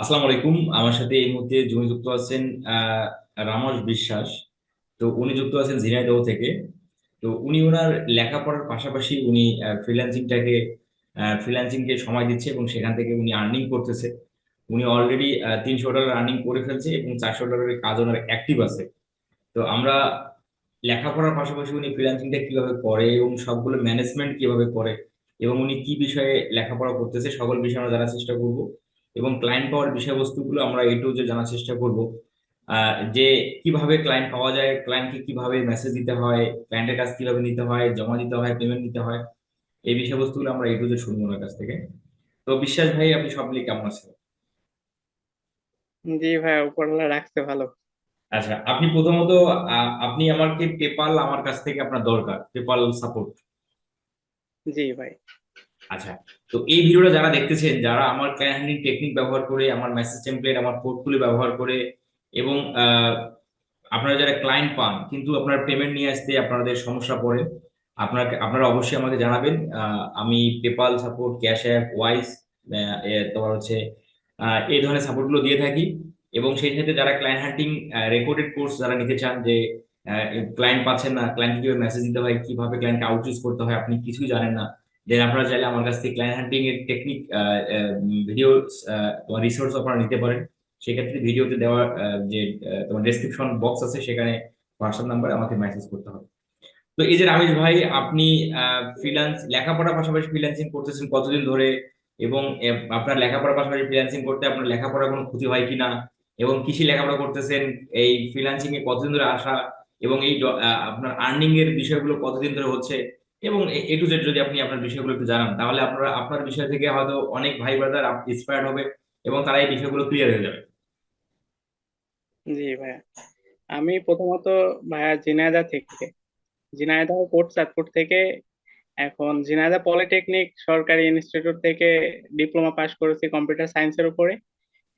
আসসালামু আলাইকুম। আমার সাথে এই মুহূর্তে যিনি যুক্ত আছেন রামস বিশ্বাস। তো উনি যুক্ত আছেন ঝিনাইদহ থেকে। তো উনি ওনার লেখাপড়ার পাশাপাশি উনি ফ্রিল্যান্সিংটাকে ফ্রিল্যান্সিং কে সময় দিচ্ছে এবং সেখান থেকে উনি আর্নিং করতেছে। উনি অলরেডি তিনশো ডলার আর্নিং করে ফেলছে এবং চারশো ডলারের কাজ ওনার অ্যাক্টিভ আছে। তো আমরা লেখাপড়ার পাশাপাশি উনি ফ্রিল্যান্সিংটা কীভাবে করে এবং সবগুলো ম্যানেজমেন্ট কীভাবে করে এবং উনি কি বিষয়ে লেখাপড়া করতেছে, সকল বিষয়ে আমরা জানার চেষ্টা করব। এবং ক্লায়েন্ট পাওয়ার বিষয়বস্তুগুলো আমরা এ টু যে জানার চেষ্টা করব। যে কীভাবে ক্লায়েন্ট পাওয়া যায় ক্লায়েন্টকে কীভাবে মেসেজ দিতে হয় ক্লায়েন্টের কাছ কীভাবে নিতে হয় জমা দিতে হয় পেমেন্ট নিতে হয় এই বিষয়বস্তুগুলো আমরা এ টু যে শুনব ওনার কাছ থেকে। তো বিশ্বাস ভাই আপনি সব মিলিয়ে কেমন আছেন? জি ভাই উপরওয়ালা রাখছে ভালো। আচ্ছা আপনি প্রথমত আপনি আমাকে পেপাল আমার কাছ থেকে আপনার দরকার পেপাল সাপোর্ট জি ভাই। আচ্ছা তো এই ভিডিওটা যারা দেখতেছেন, যারা আমার ক্লায়েন্ট হ্যান্ডলিং টেকনিক ব্যবহার করে, আমার মেসেজ টেমপ্লেট আমার পোর্টফোলিও ব্যবহার করে, এবং আপনারা যারা ক্লায়েন্ট পান, কিন্তু আপনার পেমেন্ট নিয়ে আসতে আপনাদের সমস্যা পড়ে, আপনাকে, আপনারা অবশ্যই আমাকে জানাবেন। আমি PayPal support Cash App Wise তোমার হচ্ছে এই ধরনের সাপোর্টগুলো দিয়ে থাকি। এবং সেই সাথে যারা ক্লায়েন্ট হান্টিং রেকর্ডেড কোর্স যারা নিতে চান যে ক্লায়েন্ট পাচ্ছেন না ক্লায়েন্ট কীভাবে মেসেজ দিতে হয়, কীভাবে ক্লায়েন্টকে আউটরিচ করতে হয়, আপনি কিছুই জানেন না দেন আপনারা চাইলে আমার কাছ থেকে ক্লায়েন্ট হান্টিং এর টেকনিক ভিডিও তোমার রিসোর্স আপনারা নিতে পারেন। সেক্ষেত্রে ভিডিওতে দেওয়া যে তোমার ডেসক্রিপশন বক্স আছে, সেখানে হোয়াটসঅ্যাপ নাম্বারে আমাকে মেসেজ করতে হবে। তো এই যে রামেশ ভাই, আপনি ফ্রিল্যান্স লেখাপড়ার পাশাপাশি ফ্রিল্যান্সিং করতেছেন কতদিন ধরে? এবং আপনার লেখাপড়ার পাশাপাশি ফ্রিল্যান্সিং করতে আপনার লেখাপড়ার কোনো ক্ষতি হয় কিনা? এবং কিসে লেখাপড়া করতেছেন, এই ফ্রিল্যান্সিং এ কতদিন ধরে আসা? এবং এই আপনার আর্নিং এর বিষয়গুলো কতদিন ধরে হচ্ছে? এবং এ টু জেড যদি আপনি আপনার বিষয়গুলো একটু জানান, তাহলে আপনারা, আপনার বিষয় থেকে হয়তো অনেক ভাই ব্রাদার ইন্সপায়ার্ড হবে এবং তারা এই বিষয়গুলো ক্লিয়ার হয়ে যাবে। জি ভাইয়া। আমি প্রথমত ভাইয়া ঝিনাইদহ থেকে জিনায়দা কোর্ট চাঁদপুর থেকে, এখন জিনায়দা পলিটেকনিক সরকারি ইনস্টিটিউট থেকে ডিপ্লোমা পাশ করেছি কম্পিউটার সায়েন্সের উপরে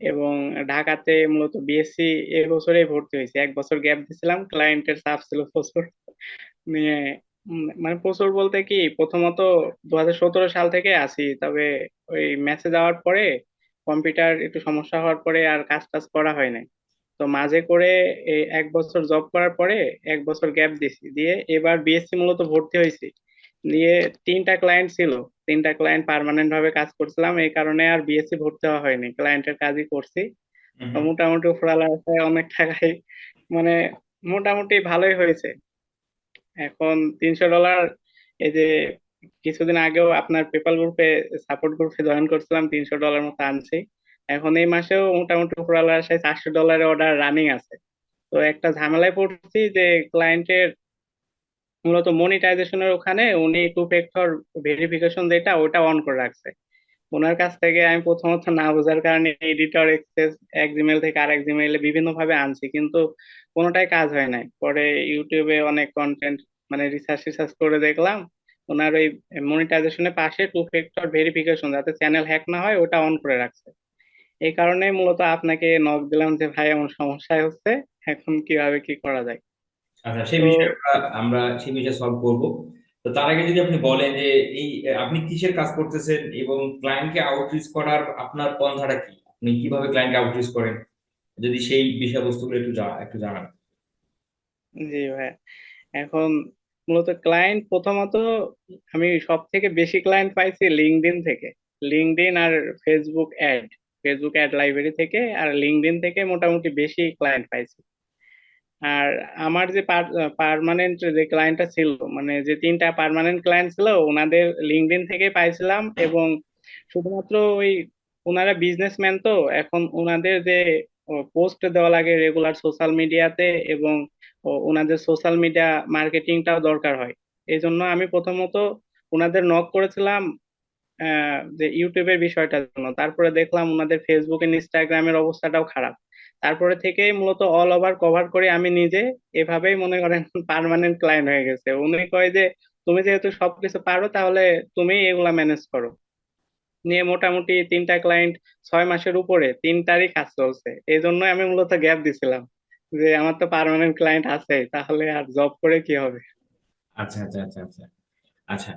এবং ঢাকাতে মূলত বিএসসি এই বছরেই ভর্তি হয়েছি। এক বছর গ্যাপ দিয়েছিলাম ক্লায়েন্টের চাপ ছিল প্রচুর। নিয়ে উম, মানে প্রচুর বলতে কি প্রথমত দু হাজার সতেরো সাল থেকে আছি তবে ওই ম্যাচে যাওয়ার পরে কম্পিউটার একটু সমস্যা হওয়ার পরে আর কাজ টাজ করা হয় নাই। তো মাঝে করে এই এক বছর জব করার পরে এক বছর গ্যাপ দিছি দিয়ে এবার বিএসসি মূলত ভর্তি হয়েছি। দিয়ে তিনটা ক্লায়েন্ট ছিল তিনটা ক্লায়েন্ট পার্মানেন্ট ভাবে কাজ করছিলাম এই কারণে আর বিএসসি ভর্তি হওয়া হয়নি ক্লায়েন্টের কাজই করছি। তো হুম। মোটামুটি আশায় অনেক টাকাই মানে মোটামুটি ভালোই হয়েছে। এখন তিনশো ডলার এই যে কিছুদিন আগেও আপনার পেপাল গ্রুপে সাপোর্ট গ্রুপে জয়েন করছিলাম, তিনশো ডলার মতো আনছি। এখন এই মাসেও মোটামুটি উপরালার আশায় চারশো ডলারের অর্ডার রানিং আছে। তো একটা ঝামেলায় পড়ছি যে ক্লায়েন্টের মূলত মনিটাইজেশনের ওখানে উনি টু ফ্যাক্টর ভেরিফিকেশন যেটা ওটা অন করে রাখছে। ওনার কাছ থেকে আমি প্রথমত না বোঝার কারণে এডিটর এক্সেস এক জিমেল থেকে আরেক জিমেইলে বিভিন্ন ভাবে আনছি কিন্তু কোনোটাই কাজ হয় নাই। পরে ইউটিউবে অনেক কন্টেন্ট মানে রিসার্চ রিসার্চ করে দেখলাম ওনার ওই মনিটাইজেশনের পাশে টু ফ্যাক্টর ভেরিফিকেশন যাতে চ্যানেল হ্যাক না হয় ওটা অন করে রাখছে। এই কারণে মূলত আপনাকে নক দিলাম যে ভাই এমন সমস্যায় হচ্ছে এখন কীভাবে কি করা যায়? আচ্ছা সেই বিষয়ে আমরা সেই বিষয়ে সলভ করব। তো তার আগে যদি আপনি বলেন যে এই, আপনি কিসের কাজ করতেছেন এবং ক্লায়েন্টকে আউটরিচ করার আপনার পন্থাটা কি? আপনি কীভাবে ক্লায়েন্টকে আউটরিচ করেন? যদি সেই বিষয়বস্তুগুলো একটু একটু জানান। জি ভাই। এখন মূলত ক্লায়েন্ট প্রথমত আমি সব থেকে বেশি ক্লায়েন্ট পাইছি লিঙ্কডইন থেকে। লিঙ্কডইন আর Facebook ad Facebook ad library থেকে আর লিঙ্কডইন থেকে মোটামুটি বেশি ক্লায়েন্ট পাইছি। আর আমার যে পার্মানেন্ট যে ক্লায়েন্টটা ছিল মানে যে তিনটা পার্মানেন্ট ক্লায়েন্ট ছিল, ওনাদের লিঙ্কডিন থেকে পাইছিলাম এবং শুধুমাত্র ওই ওনারা বিজনেসম্যান তো, এখন ওনাদের যে পোস্ট দেওয়া লাগে রেগুলার সোশ্যাল মিডিয়াতে এবং ওনাদের সোশ্যাল মিডিয়া মার্কেটিংটাও দরকার হয়। এই জন্য আমি প্রথমত ওনাদের নক করেছিলাম যে ইউটিউবের বিষয়টার জন্য। তারপরে দেখলাম ওনাদের ফেসবুক ইনস্টাগ্রামের অবস্থাটাও খারাপ। তারপরে থেকেই মূলত অল ওভার কভার করে আমি নিজে। এভাবেই মনে করেন পার্মানেন্ট ক্লায়েন্ট হয়ে গেছে। উনি কয় যে, তুমি যেহেতু সবকিছু পারো, তাহলে তুমি এগুলা ম্যানেজ করো। নিয়ে মোটামুটি তিনটা ক্লায়েন্ট ছয় মাসের উপরে তিনটারই কাজ চলছে। এই জন্যই আমি মূলত গ্যাপ দিছিলাম যে, আমার তো পার্মানেন্ট ক্লায়েন্ট আছে তাহলে আর জব করে কি হবে? আচ্ছা আচ্ছা আচ্ছা আচ্ছা। আচ্ছা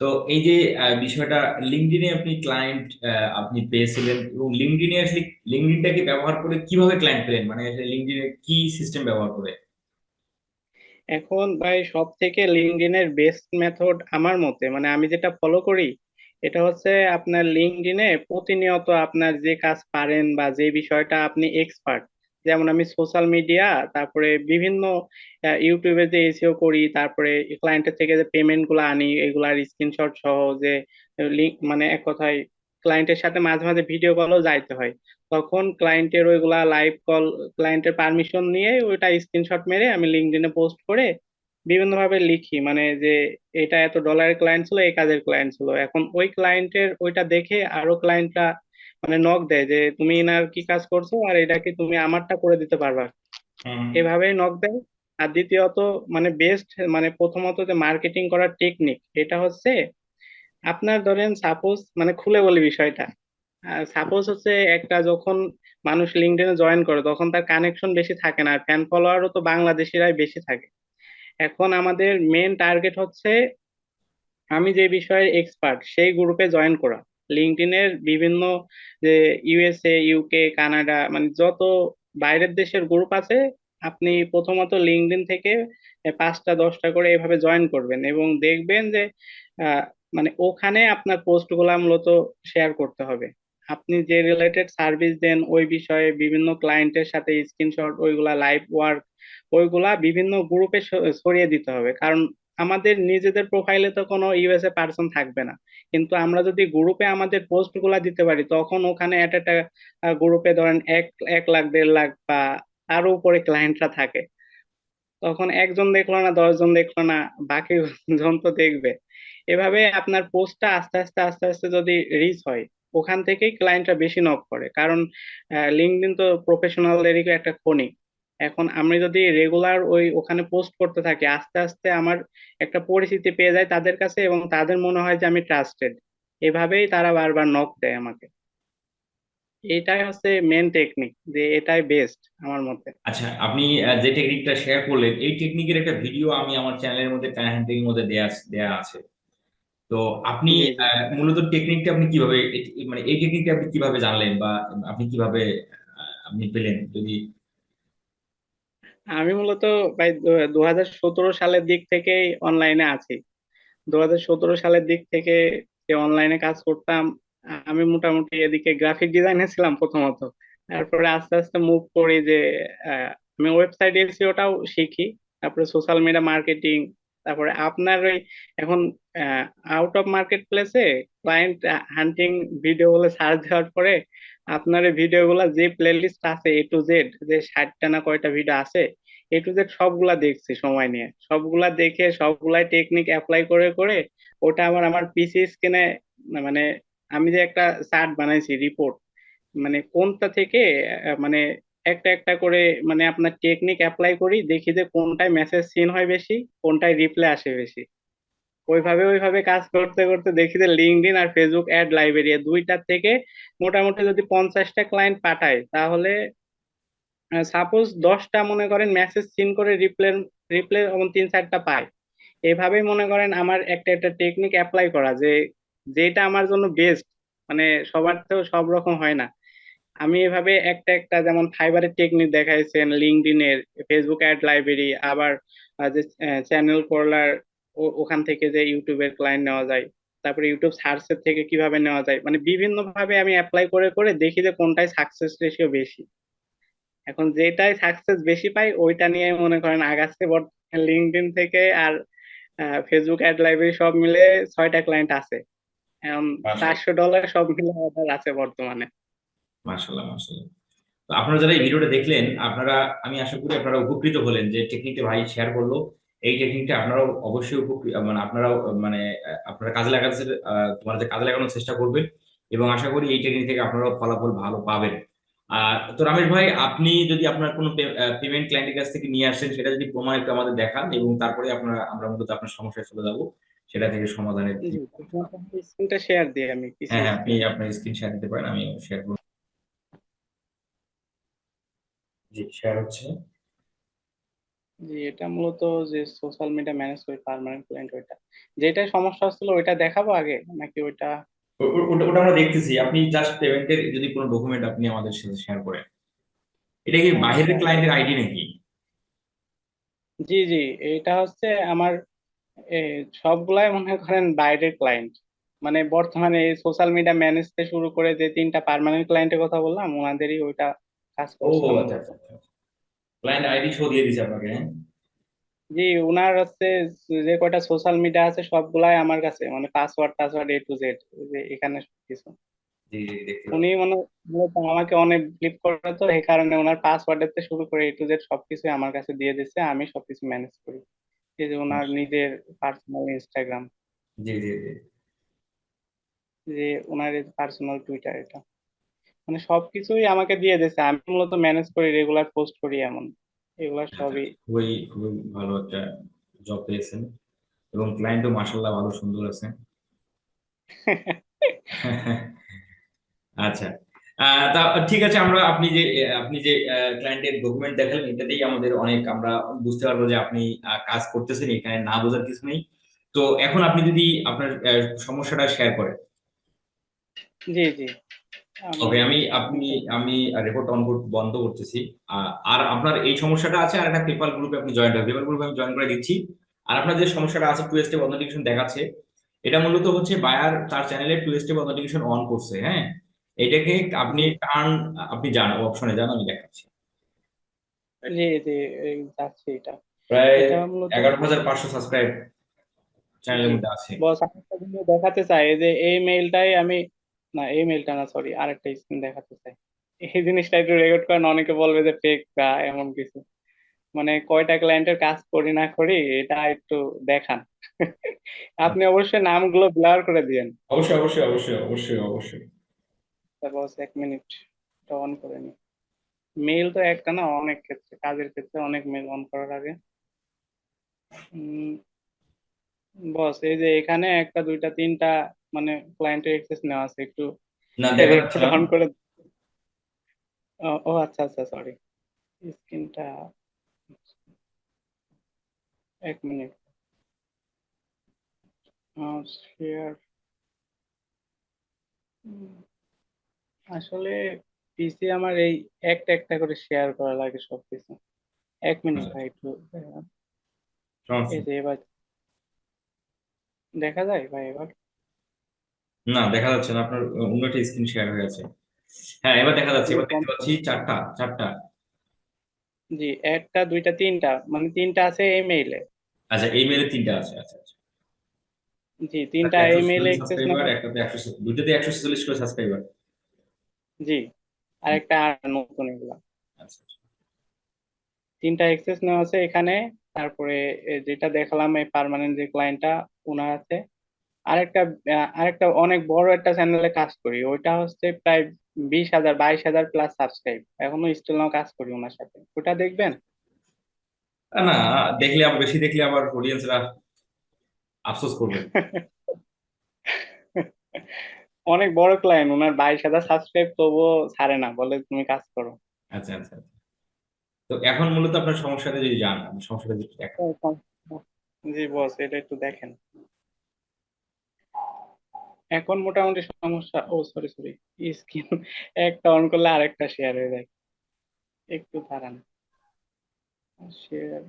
তো এই যে বিষয়টা লিঙ্কডইনে আপনি ক্লায়েন্ট আপনি পেয়েছিলেন এবং লিঙ্কডইনে আসলে লিঙ্কডইনটাকে ব্যবহার করে কীভাবে ক্লায়েন্ট পেলেন? মানে আসলে লিঙ্কডইনে কি সিস্টেম ব্যবহার করে? এখন ভাই সব থেকে লিঙ্কডইনের বেস্ট মেথড আমার মতে মানে আমি যেটা ফলো করি, এটা হচ্ছে আপনার লিঙ্কডইনে প্রতিনিয়ত আপনার যে কাজ পারেন বা যে বিষয়টা আপনি এক্সপার্ট যেমন আমি সোশ্যাল মিডিয়া তারপরে বিভিন্ন ইউটিউবে যে এসিও করি, তারপরে ক্লায়েন্টের থেকে যে পেমেন্টগুলো আনি, এগুলার স্ক্রিনশট সহ যে লিঙ্ক মানে এক কথায় ক্লায়েন্টের সাথে মাঝে মাঝে ভিডিও কলও যাইতে হয়। তখন ক্লায়েন্টের ওইগুলা লাইভ কল ক্লায়েন্টের পারমিশন নিয়ে ওইটা স্ক্রিনশট মেরে আমি লিঙ্কডইনে পোস্ট করে বিভিন্ন ভাবে লিখি। মানে যে, এটা এত ডলারের ক্লায়েন্ট ছিল, এই কাজের ক্লায়েন্ট ছিল। এখন ওই ক্লায়েন্টের ওইটা দেখে আরও ক্লায়েন্টরা মানে নক দেয় যে তুমি এনার কি কাজ করছ আর এটা কি তুমি আমারটা করে দিতে পারবা? হুম। এভাবেই নক দেয়। আর দ্বিতীয়ত মানে বেস্ট মানে প্রথমত যে মার্কেটিং করার টেকনিক এটা হচ্ছে আপনার ধরেন সাপোজ মানে খুলে বলি বিষয়টা। সাপোজ হচ্ছে একটা যখন মানুষ লিঙ্কডইনে জয়েন করে তখন তার কানেকশন বেশি থাকে না আর ফ্যান ফলোয়ারও তো বাংলাদেশিরাই বেশি থাকে। এখন আমাদের মেন টার্গেট হচ্ছে আমি যে বিষয়ে এক্সপার্ট সেই গ্রুপে জয়েন করা। লিঙ্কডইনের বিভিন্ন যে ইউএসএ ইউকে কানাডা মানে যত বাইরের দেশের গ্রুপ আছে, আপনি প্রথমত লিঙ্কডইন থেকে পাঁচটা, দশটা করে এভাবে জয়েন করবেন এবং দেখবেন যে মানে ওখানে আপনার পোস্টগুলা মূলত শেয়ার করতে হবে। আপনি যে রিলেটেড সার্ভিস দেন, ওই বিষয়ে বিভিন্ন ক্লায়েন্টের সাথে স্ক্রিনশট ওইগুলা লাইভ ওয়ার্ক ওইগুলা বিভিন্ন গ্রুপে ছড়িয়ে দিতে হবে। কারণ আমাদের নিজেদের প্রোফাইলে তো কোনো ইউএসএ পার্সন থাকবে না। কিন্তু আমরা যদি গ্রুপে আমাদের পোস্টগুলা দিতে পারি, তখন ওখানে এট একটা গ্রুপে ধরেন এক এক লাখ, দেড় লাখ বা আরও উপরে ক্লায়েন্টরা থাকে। তখন একজন দেখল না, দশজন দেখল না, বাকি জন তো দেখবে। এভাবে আপনার পোস্টটা আস্তে আস্তে আস্তে আস্তে যদি রিচ হয়, ওখান থেকেই ক্লায়েন্টরা বেশি নক করে। কারণ লিঙ্কডইন তো প্রফেশনালদেরই একটা খনি। এখন আমি যদি রেগুলার ওই ওখানে পোস্ট করতে থাকি আস্তে আস্তে আমার একটা পরিচিতি পেয়ে যায় তাদের কাছে এবং তাদের মনে হয় যে আমি ট্রাস্টেড এভাবেই তারা বারবার নক দেয় আমাকে। এটাই হচ্ছে মেন টেকনিক যে এটাই বেস্ট আমার মতে। আচ্ছা আপনি যে টেকনিকটা শেয়ার করলেন এই টেকনিকের একটা ভিডিও আমি আমার চ্যানেলের মধ্যে হ্যান্ডলিং এর মধ্যে দেয়া দেয়া আছে। তো আপনি মূলত টেকনিকটা আপনি কীভাবে মানে এই টেকনিকটা আপনি কীভাবে জানলেন বা আপনি কীভাবে আপনি পেলেন? যদি আমি মূলত ভাই দু হাজার সতেরো সালের দিক থেকে অনলাইনে আছি। দু হাজার সতেরো সালের দিক থেকে যে অনলাইনে কাজ করতাম, আমি মোটামুটি এদিকে গ্রাফিক ডিজাইনে ছিলাম প্রথমত। তারপরে আস্তে আস্তে মুভ করি যে আমি ওয়েবসাইট এসিওটাও শিখি, তারপরে সোশ্যাল মিডিয়া মার্কেটিং তারপরে আপনার ওই এখন আউট অফ মার্কেট প্লেসে ক্লায়েন্ট হান্টিং ভিডিও গুলো সার্চ দেওয়ার পরে আপনার এই ভিডিও গুলা যে প্লেলিস্ট আছে এ টু জেড যে ষাটটা না কয়টা ভিডিও আছে এ টু জেড সবগুলা দেখছি সময় নিয়ে। সবগুলা দেখে, সবগুলাই টেকনিক অ্যাপ্লাই করে করে ওটা আমার আমার পিসি স্ক্রিনে মানে আমি যে একটা চার্ট বানাইছি রিপোর্ট মানে কোনটা থেকে মানে একটা একটা করে মানে আপনার টেকনিক অ্যাপ্লাই করি, দেখি যে কোনটায় মেসেজ সিন হয় বেশি, কোনটায় রিপ্লাই আসে বেশি। ওইভাবে ওইভাবে কাজ করতে করতে দেখি যে লিঙ্কডইন আর ফেসবুক অ্যাড লাইব্রেরি দুইটার থেকে মোটামুটি যদি পঞ্চাশটা ক্লায়েন্ট পাঠায়, তাহলে সাপোজ দশটা মনে করেন মেসেজ সিন করে রিপ্লে রিপ্লে এবং তিন, চারটা পায়। এভাবেই মনে করেন আমার একটা একটা টেকনিক অ্যাপ্লাই করা যে, যেটা আমার জন্য বেস্ট মানে সবার তো সব রকম হয় না। আমি এভাবে একটা একটা যেমন ফাইবারের টেকনিক দেখাইছেন লিঙ্কডইনের ফেসবুক অ্যাড লাইব্রেরি আবার যে চ্যানেল করলার ওখান থেকে যে ইউটিউবের ক্লায়েন্ট নেওয়া যায় তারপরে ইউটিউব সার্চের থেকে কীভাবে নেওয়া যায় মানে বিভিন্ন ভাবে আমি অ্যাপ্লাই করে করে দেখি যে কোনটায় সাকসেস রেশিও বেশি। এখন যেটাই সাকসেস বেশি পাই ওইটা নিয়ে মনে করেন আগাচ্ছে বর্তমানে লিঙ্কডইন থেকে আর ফেসবুক অ্যাড লাইব্রেরি সব মিলে ছয়টা ক্লায়েন্ট আছে। চারশো ডলার সব মিলে অর্ডার আছে বর্তমানে। মাশাআল্লাহ মাশাআল্লাহ। তো আপনারা যারা এই ভিডিওটা দেখলেন আপনারা আমি আশা করি আপনারা উপকৃত হলেন যে টেকনিকটা ভাই শেয়ার করল। এই টেকনিকটা আপনারাও অবশ্যই উপকৃত মানে আপনারাও মানে আপনারা কাজে লাগাতে আহ, তোমাদের কাজে লাগানোর চেষ্টা করবেন এবং আশা করি এই টেকনিক থেকে আপনারাও ফলাফল ভালো পাবেন। আর তো রমেশ ভাই আপনি যদি আপনার কোনো পেমেন্ট ক্লায়েন্টের কাছ থেকে নিয়ে আসেন সেটা যদি প্রমাণ একটু আমাদের দেখান এবং তারপরে আপনারা আমরা মূলত আপনার সমস্যায় চলে যাব সেটা থেকে সমাধানের স্ক্রিনটা শেয়ার দিই আমি হ্যাঁ হ্যাঁ আপনি আপনার স্ক্রিন শেয়ার দিতে পারেন আমি শেয়ার করব। জি শেয়ার হচ্ছে। জি এটা মূলত যে সোশ্যাল মিডিয়া ম্যানেজ করি পার্মানেন্ট ক্লায়েন্ট ওইটা। যেটা সমস্যা হচ্ছিল ওইটা দেখাবো আগে নাকি ওইটা ওটা ওটা আমরা দেখতেছি। আপনি জাস্ট পেমেন্টের যদি কোনো ডকুমেন্ট আপনি আমাদের সাথে শেয়ার করেন। এটা কি বাইরের। ক্লায়েন্টের আইডি নাকি? জি জি এটা হচ্ছে আমার সবগুলাই মনে করেন বাইরের ক্লায়েন্ট মানে বর্তমানে সোশ্যাল মিডিয়া ম্যানেজ থেকে শুরু করে যে তিনটা পার্মানেন্ট ক্লায়েন্টের কথা বললাম ওনাদেরই ওইটা কাজ ও আচ্ছা আচ্ছা ক্লায়েন্ট আইডি শো দিয়ে দিছে আপনাকে হ্যাঁ? জি ওনার হচ্ছে যে কয়টা সোশ্যাল মিডিয়া আছে সবগুলাই আমার কাছে মানে পাসওয়ার্ড টাসওয়ার্ড এ টু জেড যে এখানে দেখতে উনি মনে আমাকে অনেক ফ্লিপ করে তো এই কারণে ওনার পাসওয়ার্ডের থেকে শুরু করে এ টু জেড সবকিছু আমার কাছে দিয়ে দিচ্ছে আমি সবকিছু ম্যানেজ করি। এই যে ওনার নিজের পার্সোনাল ইনস্টাগ্রাম জি জি জি। যে ওনার পার্সোনাল টুইটার এটা। মানে সবকিছুই আমাকে দিয়ে দিচ্ছে আমি মূলত ম্যানেজ করি রেগুলার পোস্ট করি এমন। এগুলা সবই। খুবই খুবই ভালো একটা জব পেয়েছেন। এবং ক্লায়েন্টও মাসাল্লাহ ভালো সুন্দর আছে। আচ্ছা তা ঠিক আছে আমরা আপনি যে আপনি যে ক্লায়েন্টের ডকুমেন্ট দেখালেন এটাতেই আমাদের অনেক আমরা বুঝতে পারব যে আপনি কাজ করতেছেন এখানে না বোঝার কিছু নেই। তো এখন আপনি যদি আপনার সমস্যাটা শেয়ার করেন। জি জি। ওকে আমি আপনি আমি রেকর্ড অন বন্ধ করতেছি। আর আপনার এই সমস্যাটা আছে আর একটা পেপাল গ্রুপে আপনি জয়েন পেপাল গ্রুপে আমি জয়েন করে দিচ্ছি। আর আপনার যে সমস্যাটা আছে টু স্টেপ অথেন্টিকেশন দেখাচ্ছে এটা মূলত হচ্ছে বায়ার তার চ্যানেলে টু স্টেপ অথেন্টিকেশন অন করছে হ্যাঁ? এটাকে আপনি টার্ন আপনি যান অপশনে যান আমি দেখাচ্ছি। জি জি যাচ্ছে এটা। প্রায় এগারো হাজার পাঁচশো সাবস্ক্রাইব চ্যানেলের মধ্যে আছে। বস দেখাতে চাই যে এই মেইলটাই আমি না এই মেইলটা না সরি আরেকটা স্ক্রিন দেখাতে চাই। এই জিনিসটা একটু রেকর্ড করেন অনেকে বলবে যে ফেক বা এমন কিছু। মানে কয়টা ক্লায়েন্টের কাজ করি না করি এটা একটু দেখান। আপনি অবশ্যই নামগুলো ব্লার করে দিয়েন। অবশ্যই অবশ্যই অবশ্যই অবশ্যই অবশ্যই। বস এক মিনিট এটা অন করে নি মেল তো একটা না অনেক ক্ষেত্রে কাজের ক্ষেত্রে অনেক মেইল অন করার আগে। বস এই যে এখানে একটা দুইটা তিনটা মানে ক্লায়েন্টের অ্যাক্সেস নেওয়া আছে একটু না দেখা যাচ্ছে অন করে ও ও আচ্ছা আচ্ছা সরি স্ক্রিনটা এক মিনিট শেয়ার আসলে পিসি আমার এই একটা একটা করে শেয়ার করা লাগে সবকিছু। এক মিনিট ভাই একটু এই যে এবার দেখা যায় ভাই এবার? না দেখা যাচ্ছে না আপনার অন্য একটা স্ক্রিন শেয়ার হয়ে আছে হ্যাঁ এবার দেখা যাচ্ছে এবার দেখতে পাচ্ছি চারটা চারটা। জি একটা দুইটা তিনটা মানে তিনটা আছে এই মেইলে আচ্ছা এই মেলে তিনটা আছে আচ্ছা আচ্ছা। জি তিনটা এই মেইলে অ্যাক্সেস সাবস্ক্রাইবার একটাতে একশো দুইটাতে একশো ছেচল্লিশ করে সাবস্ক্রাইবার জি আর একটা আর নতুন এগুলা। আচ্ছা তিনটা অ্যাক্সেস নেওয়া আছে এখানে তারপরে যেটা দেখালাম এই পার্মানেন্ট যে ক্লায়েন্টটা ওনার আছে। আরেকটা আরেকটা অনেক বড় একটা চ্যানেলে কাজ করি। ওইটা হচ্ছে প্রায় বিশ হাজার বাইশ হাজার প্লাস সাবস্ক্রাইব এখনও স্টিল নাও কাজ করি ওনার সাথে। ওটা দেখবেন? না দেখলে আবার বেশি দেখলে আবার অডিয়েন্সরা আফসোস করবে। অনেক বড় ক্লায়েন্ট ওনার বাইশ হাজার সাবস্ক্রাইব তবুও ছাড়ে না। বলে তুমি কাজ করো। আচ্ছা আচ্ছা আচ্ছা। তো এখন মূলত আপনার সমস্যাটা যদি জান সমস্যাটা যদি জি বস এটা একটু দেখেন। এখন মোটামুটি সমস্যা ও সরি সরি স্ক্রিন একটা অন করলে আরেকটা শেয়ার হয়ে যায়। একটু দাঁড়ান। শেয়ার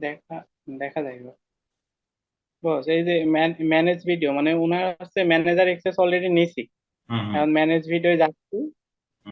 দেখা দেখা যায় বস এই যে ম্যানেজ ভিডিও মানে উনার হচ্ছে ম্যানেজার এক্সেস অলরেডি নিছি। এখন ম্যানেজ ভিডিও যাচ্ছি।